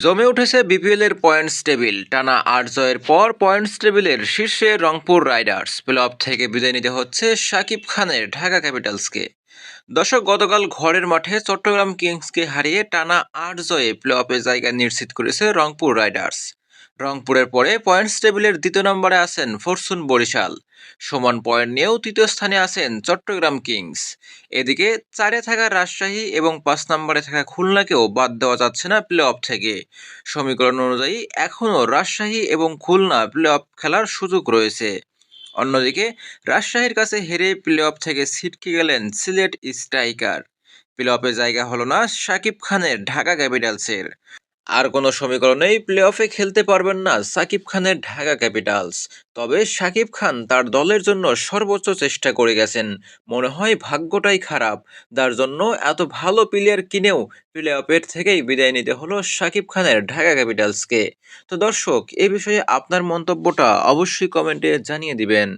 জমে উঠেছে বিপিএল এর পয়েন্টস টেবিল। টানা আট জয়ের পর পয়েন্টস টেবিলের শীর্ষে রংপুর রাইডার্স। প্লে অফ থেকে বিদায় নিতে হচ্ছে শাকিব খানের ঢাকা ক্যাপিটালসকে। দর্শক, গতকাল ঘরের মাঠে চট্টগ্রাম কিংসকে হারিয়ে টানা আট জয়ে প্লে অফে জায়গা নিশ্চিত করেছে রংপুর রাইডার্স। রংপুরের পরে পয়েন্টস টেবিলের দ্বিতীয় নম্বরে আছেন ফরচুন বরিশাল। সমান পয়েন্ট নিয়েও তৃতীয় স্থানে আছেন চট্টগ্রাম কিংস। এদিকে চারে থাকা রাজশাহী এবং পাঁচ নম্বরে থাকা খুলনাকেও বাদ দেওয়া যাচ্ছে না প্লে অফ থেকে। সমীকরণ অনুযায়ী এখনও রাজশাহী এবং খুলনা প্লে অফ খেলার সুযোগ রয়েছে। অন্যদিকে রাজশাহীর কাছে হেরে প্লে অফ থেকে ছিটকে গেলেন সিলেট স্ট্রাইকার। প্লে অফে জায়গা হলো না সাকিব খানের ঢাকা ক্যাপিটালসের। আর কোনো সমীকরণেই প্লে অফে খেলতে পারবেন না সাকিব খানের ঢাকা ক্যাপিটালস। তবে সাকিব খান তার দলের জন্য সর্বোচ্চ চেষ্টা করে গেছেন। মনে হয় ভাগ্যটাই খারাপ। যার জন্য এত ভালো প্লেয়ার কিনেও প্লে অফের থেকেই বিদায় নিতে হলো সাকিব খানের ঢাকা ক্যাপিটালসকে। তো দর্শক, এ বিষয়ে আপনার মন্তব্যটা অবশ্যই কমেন্টে জানিয়ে দিবেন।